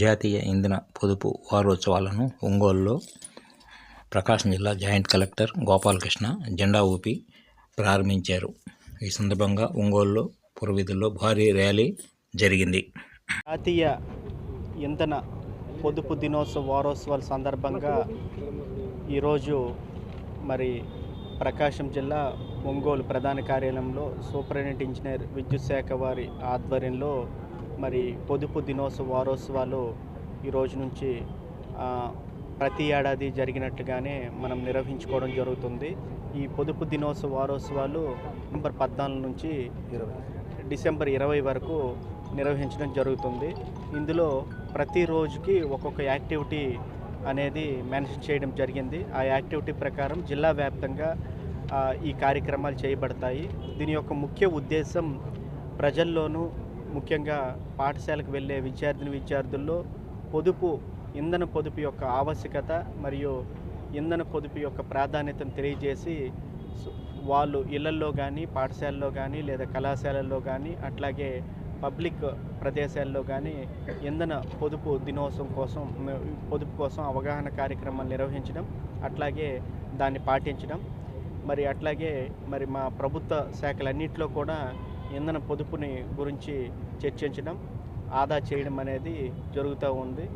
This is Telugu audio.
జాతీయ ఇంధన పొదుపు వారోత్సవాలను ఒంగోలులో ప్రకాశం జిల్లా జాయింట్ కలెక్టర్ గోపాలకృష్ణ జెండా ఊపి ప్రారంభించారు. ఈ సందర్భంగా ఒంగోలులో పురవీధుల్లో భారీ ర్యాలీ జరిగింది. జాతీయ ఇంధన పొదుపు దినోత్సవ వారోత్సవాల సందర్భంగా ఈరోజు మరి ప్రకాశం జిల్లా ఒంగోలు ప్రధాన కార్యాలయంలో సూపరింటెండెంట్ ఇంజనీర్ విద్యుత్ శాఖ వారి ఆధ్వర్యంలో మరి పొదుపు దినోత్సవ వారోత్సవాలు ఈరోజు నుంచి ప్రతి ఏడాది జరిగినట్టుగానే మనం నిర్వహించుకోవడం జరుగుతుంది. ఈ పొదుపు దినోత్సవ వారోత్సవాలు నవంబర్ పద్నాలుగు నుంచి డిసెంబర్ ఇరవై వరకు నిర్వహించడం జరుగుతుంది. ఇందులో ప్రతి రోజుకి ఒక్కొక్క యాక్టివిటీ అనేది మెన్షన్ చేయడం జరిగింది. ఆ యాక్టివిటీ ప్రకారం జిల్లా వ్యాప్తంగా ఈ కార్యక్రమాలు చేయబడతాయి. దీని యొక్క ముఖ్య ఉద్దేశం ప్రజల్లోనూ ముఖ్యంగా పాఠశాలకు వెళ్ళే విద్యార్థిని విద్యార్థుల్లో పొదుపు ఇంధన పొదుపు యొక్క ఆవశ్యకత మరియు ఇంధన పొదుపు యొక్క ప్రాధాన్యతను తెలియజేసి వాళ్ళు ఇళ్ళల్లో కానీ పాఠశాలలో కానీ లేదా కళాశాలల్లో కానీ అట్లాగే పబ్లిక్ ప్రదేశాల్లో కానీ ఇంధన పొదుపు దినోత్సవం కోసం పొదుపు కోసం అవగాహన కార్యక్రమాలు నిర్వహించడం అట్లాగే దాన్ని పాటించడం. మరి అట్లాగే మరి మా ప్రభుత్వ శాఖలన్నింటిలో కూడా ఇంధన పొదుపుని గురించి చర్చించడం ఆదా చేయడం అనేది జరుగుతూ ఉంది.